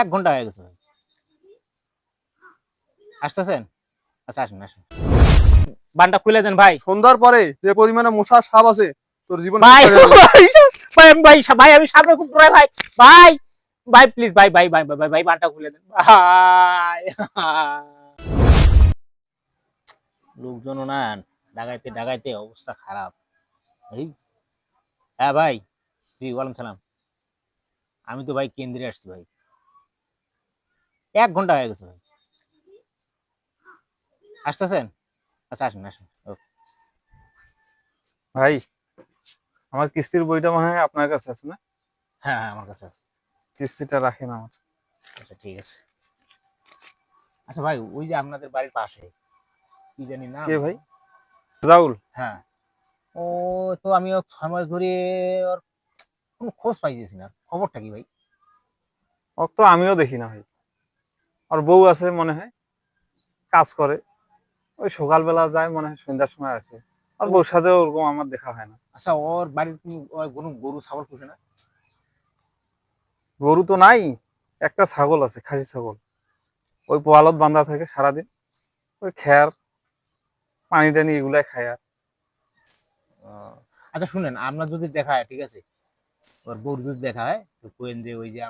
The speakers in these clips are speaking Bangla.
এক ঘণ্টা হয়ে গেছে ভাই। আসতেছেন? আচ্ছা আসুন আসুন। বানটা খুলে দেন ভাই। সন্ধ্যার পরে যে পরিমাণে মশা সাপ আছে তোর জীবন ভাই ভাই ভাই ভাই আমি সামনে খুব ডরাই ভাই। ভাই ভাই প্লিজ ভাই ভাই ভাই ভাই ভাই বানটা খুলে দেন। ভাই। লোকজন না ডাকাইতে ডাকাইতে অবস্থা খারাপ। এই হ্যাঁ ভাই জি ওয়ালাইকুম সালাম আমি তো ভাই কেন্দ্রে আসছি ভাই। এক ঘণ্টা হয়ে গেছে ভাই। আসতেছেন? আচ্ছা আসুন আসুন। ভাই আমার কিস্তির বইটা মনে হয় আপনার কাছে আছে না? হ্যাঁ হ্যাঁ আমার কাছে আছে। কিস্তিটা রাখেন আমার। আচ্ছা ঠিক আছে। আচ্ছা ভাই ওই যে আপনাদের বাড়ির পাশে কি জানি না কে ভাই? রাউল হ্যাঁ। ও তো আমি ও ছয় মাস ধরে ওর কোনো খোঁজ পাইতেছি না। খবরটা কি ভাই? ওক তো আমিও দেখি না ভাই। আর বউ আছে মনে হয় কাজ করে। ওই সকালবেলা যায় মনে হয় সন্ধ্যার সময় আসে। আর বউর সাথে ওরকম আমার দেখা হয় না। আচ্ছা ওর বাড়ির কোনো গরু ছাগল পুষে না? গরু তো নাই একটা ছাগল আছে খাসি ছাগল। ওই পোয়ালত বান্ধা থাকে সারাদিন। ওই খ্যার পানি টানি এগুলাই খায় আর। আচ্ছা শুনেন আপনার যদি দেখা হয় ঠিক আছে? ওর বউর যদি দেখা হয় তো কোয়েন যে ওই যে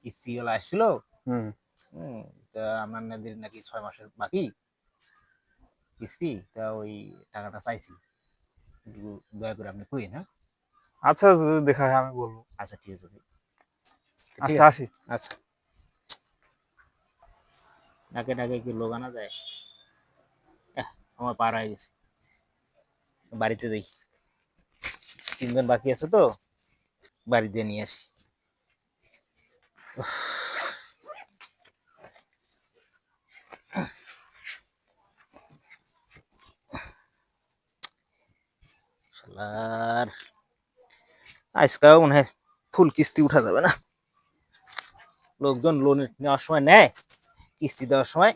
কিস্তিওয়ালা আসছিল হুম আপনার নাদের নাকি ছয় মাসের বাকি। কিস্তি তা ওই টাকাটা চাইছি। দয়া করে আপনি কইেন হ্যাঁ? আচ্ছা যদি দেখা হয় আমি বলব। আচ্ছা ঠিক আছে। আচ্ছা আসি। আচ্ছা। ডাকে ডাকে কি লোক আনা যায়? আমার পার হয়ে গেছে। বাড়িতে যাই। তিনজন বাকি আছে তো বাড়িতে নিয়ে আসি। শালার আজকাল মনে হয় ফুল কিস্তি উঠা যাবে না। লোকজন লোন নেওয়ার সময় নেয়, কিস্তি দেওয়ার সময়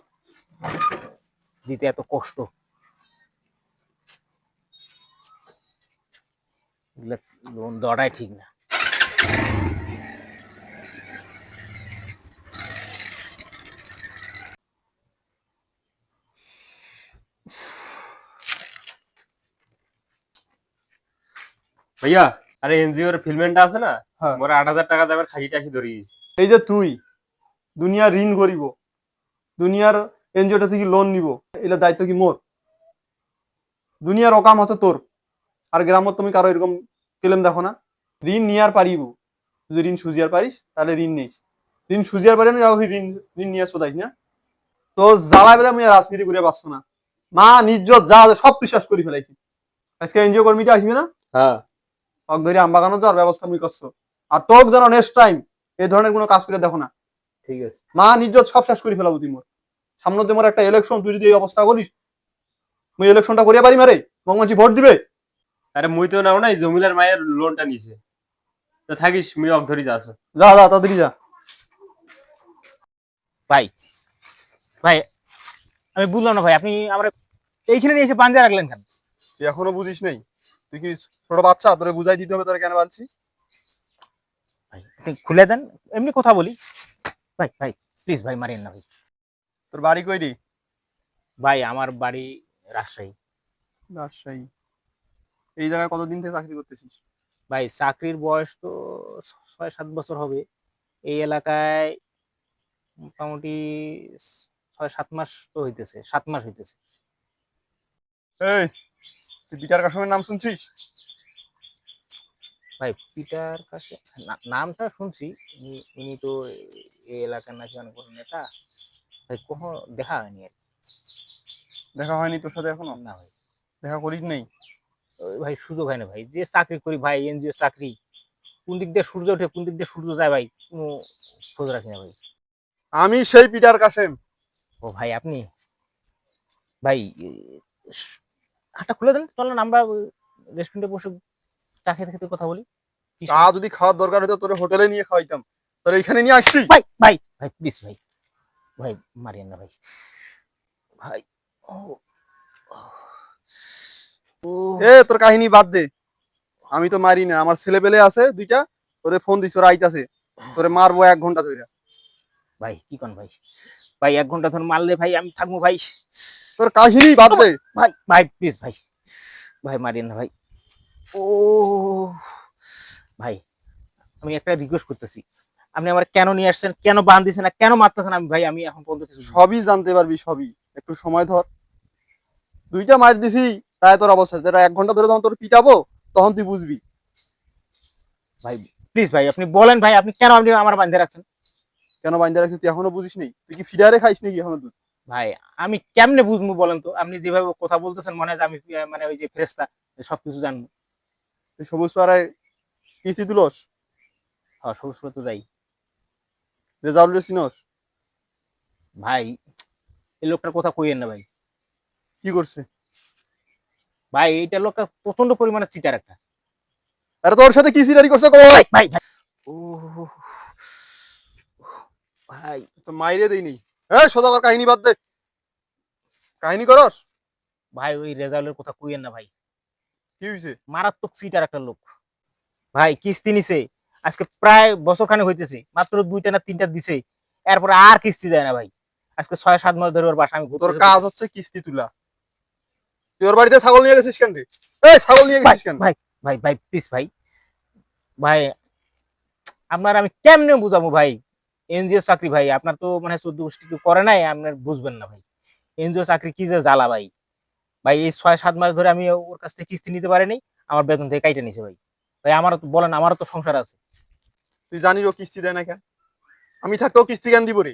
দিতে এত কষ্ট। লোন দেওয়াটাই ঠিক না। ভাইয়া আরে এনজিওর ফিলমেন্টটা আছে না? হ্যাঁ। মোরা আট হাজার টাকা দামের ধরিয়েছি এই যে তুই দুনিয়ার ঋণ করিব দুনিয়ার এনজিওটা থেকে লোন নিব? এটা দায়িত্ব কি মোর? দুনিয়ার অকাম হচ্ছে তোর আর গ্রামত তুমি কারও এরকম কেলেম দেখো না। ঋণ নিয়ার পারিব যদি ঋণ সুজিয়ার পারিস তাহলে ঋণ নেই ঋণ সুজিয়ার পারি না ঋণ ঋণ নিয়ে শোধাইস না। তো জ্বালায় বেলা আমি রাজনীতি করে পারছ না। মা নিজ্জত যা আছে সব বিশ্বাস করে ফেলাইছি। আজকে এনজিও কর্মীটা আসবি না? হ্যাঁ। তক ধরে আমবাগানো যাওয়ার ব্যবস্থা আমি করছ। আর তোক যেন নেক্সট টাইম এই ধরনের কোনো কাজ করে দেখো না। ঠিক আছে। মা নিজ্জত সব শেষ করে ফেলাবো তুই মোর। সামনে তো মোর একটা ইলেকশন তুই যদি এই অবস্থা করিস মুই ইলেকশনটা করিয়া পারি মারে মগমাছি ভোট দিবে। আরে মুই তো নাও নাই জমিলার মায়ের লোনটা নিছে। তো থাকিস মুই অক ধরি যাস যা যা তাড়াতাড়ি যা। ভাই ভাই আমি বুঝলাম না ভাই আপনি আমার এইখানে নিয়ে এসে পাঞ্জা রাখলেন কেন? তুই এখনও বুঝিস নাই? তুই কি ছোট বাচ্চা? তোরে বুঝাই দিতে হবে তোরে কেন বানছি? খুলে দেন এমনি কথা বলি। ভাই ভাই প্লিজ ভাই মারিয়েন না ভাই। তোর বাড়ি কই রে? ভাই আমার বাড়ি রাজশাহী। রাজশাহী। এই জায়গায় কতদিন থেকে চাকরি করতেছিস? ভাই চাকরির বয়স তো ছয় সাত বছর হবে। এই এলাকায় মোটামুটি ছয় সাত মাস তো হইতেছে সাত মাস হইতেছে। এই তুই পিটার কাশমের নাম শুনছিস? ভাই পিটার কাছে নামটা শুনছি উনি- তো এই এলাকার নাকি অনেক বড় নেতা। ভাই কখনো দেখা হয়নি আর দেখা হয়নি তোর সাথে এখনও? না ভাই। দেখা করিস নেই? ভাই সুযোগ হয় না ভাই যে চাকরি করি ভাই এনজিও চাকরি কোন দিক দিয়ে সূর্য ওঠে কোন দিক দিয়ে সূর্য যায় ভাই কোনো খোঁজ রাখি না ভাই। আমি সেই পিটার কাশেম। ও ভাই আপনি? ভাই হাতটা খুলে দেন চলেন আমরা রেস্টুরেন্টে বসে চা খেতে খেতে কথা বলি। চা যদি খাওয়ার দরকার হতো তোর হোটেলে নিয়ে খাওয়াইতাম। তোর এইখানে নিয়ে আসছি। ভাই ভাই ভাই প্লিজ ভাই ভাই মারিয়েন না ভাই। ভাই এ তোর কাহিনী বাদ দে। আমি তো মারি না আমার ছেলে পেলে আছে দুইটা ওদের ফোন দিছি ওরা আইতাছে। তোরে মারবো এক ঘণ্টা ধরে ভাই কি কোন ভাই? ভাই এক ঘণ্টা ধরে মারলে ভাই আমি থাকব ভাই। তোর কাহিনী বাদ দে। ভাই ভাই প্লিজ ভাই। ভাই মারিয়েন না ভাই। ও ভাই আমি একটা রিকোয়েস্ট করতেছি। আপনি আমার কেন নিয়ে আসছেন কেন বান দিছেন না কেন মারতেছেন আমি ভাই আমি এখন পর্যন্ত কিছু সবই জানতে পারবি সবই। একটু সময় ধর। দুইটা মার দিছি তাই তোর অবস্থা। যেটা এক ঘণ্টা ধরে যখন তোর পিটাবো তখন তুই বুঝবি। ভাই প্লিজ ভাই আপনি বলেন ভাই আপনি কেন আপনি আমার বান্ধে রাখছেন? কেন বাইন্দা রাখছিস তুই এখনও বুঝিস নি? তুই কি ফিডারে খাইস নাকি এখনও তুই ভাই আমি কেমনে বুঝব বলেন তো? আপনি যেভাবে কথা বলতেছেন মনে হয় আমি মানে ওই যে ফেরেস্তা সবকিছু জানব। তুই সবুজ পাড়ায় কিস্তি তুলস? হ্যাঁ সবুজ তো যাই। রেজাউল চিনস? ভাই এই লোকটার কথা কইয়েন না ভাই। কি করছে? ভাই এইটা লোকটা প্রচণ্ড পরিমাণে চিটার একটা। আরে তোর সাথে কি সিরারি করছে? কো ভাই ভাই। ভাই ও ভাই তো মাইরে দেই নি এই কাহিনী বাদ দে। কাহিনী করস? ভাই ওই কথা কইয়েন না ভাই। কি হইছে? মারাত্মক সিটার একটা লোক। ভাই কিস্তি নিছে। আজকে প্রায় বছর খানে হইতেছে। মাত্র দুইটা না তিনটা দিছে। এরপর আর কিস্তি দেয় না ভাই। আজকে ছয় সাত মাস ধরে ওর বাসা আমি তোর কাজ হচ্ছে কিস্তি তুলা। তুই ওর বাড়িতে ছাগল নিয়ে গেছিস কেন রে? এই ছাগল নিয়ে গেছিস কেন? ভাই ভাই ভাই প্লিজ ভাই। ভাই আপনার আমি কেমনে বুঝাবো ভাই? এনজিও চাকরি ভাই আপনার তো মানে চোদ্দ গোষ্ঠী করে নাই আপনার বুঝবেন না ভাই। এনজিও চাকরি কি যে জ্বালা ভাই। ভাই এই ছয় সাত মাস ধরে আমি ওর কাছ থেকে কিস্তি নিতে পারিনি আমার বেতন থেকে কাইটে নিছে ভাই। ভাই আমার তো বলেন আমারও তো সংসার আছে। তুই জানিস ও কিস্তি দেয় না কেন? আমি থাকতেও কিস্তি কেন দিব রে?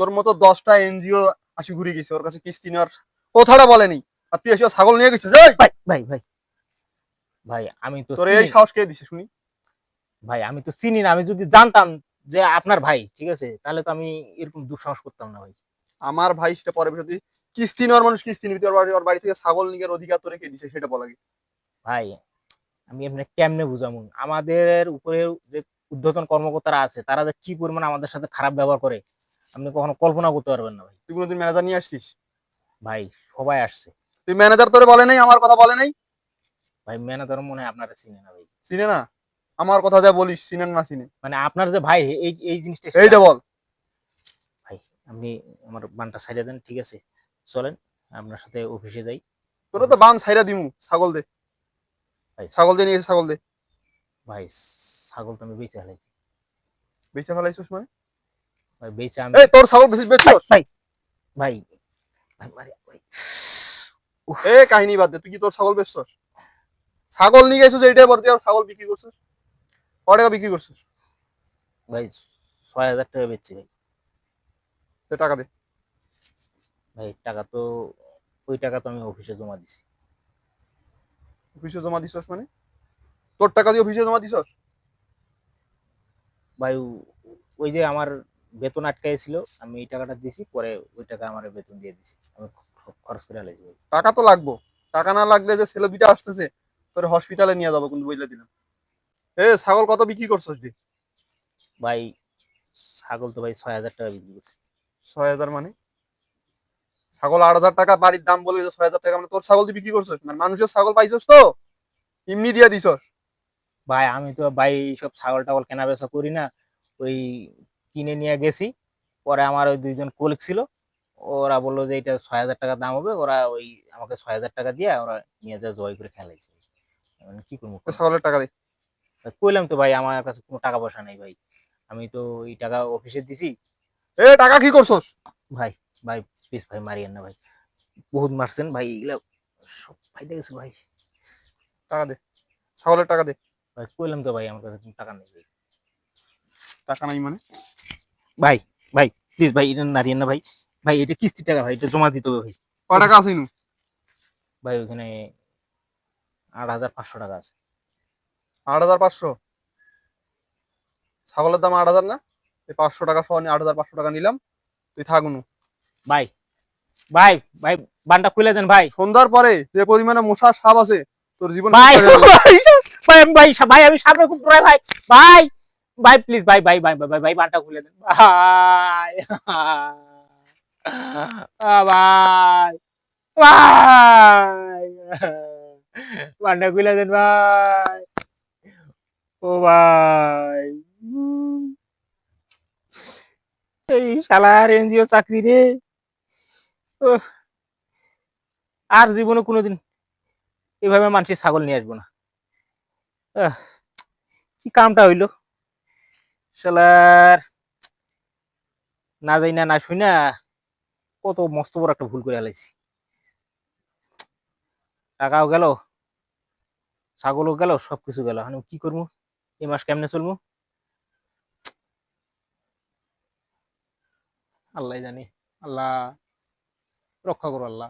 তোর মতো দশটা এনজিও আসি ঘুরে গেছে ওর কাছে কিস্তি নেওয়ার কথাটা বলেনি। আর তুই এসে ছাগল নিয়ে গেছিস ভাই ভাই ভাই। ভাই আমি তো তোর এই সাহস কে দিছে শুনি? ভাই আমি তো চিনি না আমি যদি জানতাম যে আপনার ভাই ঠিক আছে? তাহলে তো আমি এরকম দুঃসাহস করতাম না ভাই। আমার ভাই সেটা পরে বিষয় কিস্তি নেওয়ার মানুষ কিস্তি নিবি তোর ওর বাড়ি থেকে ছাগল নিয়ে অধিকার তোরে কে দিছে সেটা বলা ভাই আমি এমনি কেমনে বুঝাবো? আমাদের উপরে যে উদ্ধতন কর্মকর্তারা আছে তারা যে কি পরিমাণ আমাদের সাথে খারাপ ব্যবহার করে আপনি কখনো কল্পনা করতে পারবেন না ভাই। তুই কোনোদিন ম্যানেজার নিয়ে আসছিস? ভাই সবাই আসছে। তুই ম্যানেজার তোরে বলে নাই আমার কথা বলে নাই? ভাই ম্যানেজার মনে হয় আপনারা চিনে না ভাই। চিনে না? আমার কথা যা বলিস চিনেন না চিনে। মানে আপনার যে ভাই এই এই জিনিসটা এইটা বল। ভাই আপনি আমার বানটা সাইডে দেন ঠিক আছে? চলেন আপনার সাথে অফিসে যাই। তোরা তো বান ছাইরা দিমু ছাগল দে। ভাই ছাগল দিয়ে নিয়ে ছাগল দে। ভাই ছাগল তো আমি বেঁচে ফেলাইছি। বেচে ফেলাইছিস মানে? ভাই বেঁচে আমি এই তোর ছাগল বেশি বেচছিস ভাই ভাই ভাই ভাই ভাই। এ কাহিনী বাদ দে তুই কি তোর ছাগল বেচছস? ছাগল নিয়ে গেছিস এইটাই বল তুই আর ছাগল বিক্রি করছিস? ক টাকা বিক্রি করছিস? ভাই ছয় হাজার টাকা বেচছি ভাই। তো টাকা দে। ভাই টাকা তো ওই টাকা তো আমি অফিসে জমা দিছি। অফিসে জমা দিছস মানে? তোর টাকা দিয়ে অফিসে জমা দিছস? ভাই ওই যে আমার বেতন আটকাইছিল আমি এই টাকাটা দিছি পরে ওই টাকা আমার বেতন দিয়ে দিছি। আমি খরচ করে আলাইছি টাকা তো লাগবো। টাকা না লাগলে যে ছেলে দুইটা আসতেছে তোর হসপিটালে নিয়ে যাব কিন্তু বইলে দিলাম। এ ছাগল কত বিক্রি করছস রে? ভাই ছাগল তো ভাই ছয় হাজার টাকা বিক্রি করছি। ছয় হাজার মানে? ছাগল আট হাজার টাকা বাড়ির দাম বলে ছয় হাজার টাকা মানে তোর ছাগল তুই বিক্রি করছস? মানে মানুষের ছাগল পাইছস তো? এমনি দিয়ে দিছস। ভাই আমি তো ভাই সব ছাগল টাগল কেনা বেচা করি না। ওই কিনে নিয়ে গেছি। পরে আমার ওই দুইজন কোলিক ছিল। ওরা বলল যে এটা ছয় হাজার টাকা দাম হবে। ওরা ওই আমাকে ছয় হাজার টাকা দিয়ে ওরা নিয়ে যা জয় করে খেলাইছে। কি করব? ছাগলের টাকা দে। ভাই, কইলাম তো ভাই আমার কাছে কোনো টাকা পয়সা নাই ভাই। আমি তো এই টাকা অফিসে দিছি। এ টাকা কি করছস? ভাই ভাই প্লিজ ভাই মারিয়েন না ভাই। বহুত মারছেন ভাই এগুলা সব ফাইটে গেছে ভাই। টাকা দে ছাগলের টাকা দে। ভাই কইলাম তো ভাই আমার কাছে কোনো টাকা নেই ভাই। টাকা নাই মানে? ভাই ভাই প্লিজ ভাই এটা নারিয়েন না ভাই। ভাই এটা কিস্তি টাকা ভাই এটা জমা দিতে হবে ভাই। ক টাকা আছে ভাই ওখানে আট হাজার পাঁচশো টাকা আছে। আট হাজার পাঁচশো ছাগলের দাম আট হাজার না এই পাঁচশো টাকা সহ আট হাজার পাঁচশো টাকা নিলাম তুই থাকুন ভাই ভাই ভাই বানটা খুলে দেন ভাই সন্ধ্যার পরে যে পরিমাণে মশা সাপ আছে তোর জীবন ভাই হয়ে। ভাই ভাই ভাই আমি সামনে খুব ডরাই ভাই ভাই ভাই প্লিজ ভাই ভাই ভাই ভাই ভাই ভাই বানটা খুলে দেন ভাই ভাই ভাই বানটা খুলে দেন ভাই ও ভাই। এই শালার এনজিও চাকরি রে। আর জীবনে কোনোদিন এভাবে মানুষের ছাগল নিয়ে আসব না। কি কামটা হইল? শালার। না যাই না না শুই না। কত মস্ত বড় একটা ভুল করে ফেলাইছি। টাকাও গেল, ছাগলও গেল, সবকিছু গেল। এখন কি করব? এই মাস কেমনে চলবো? আল্লাহ জানি। আল্লাহ রক্ষা করো আল্লাহ।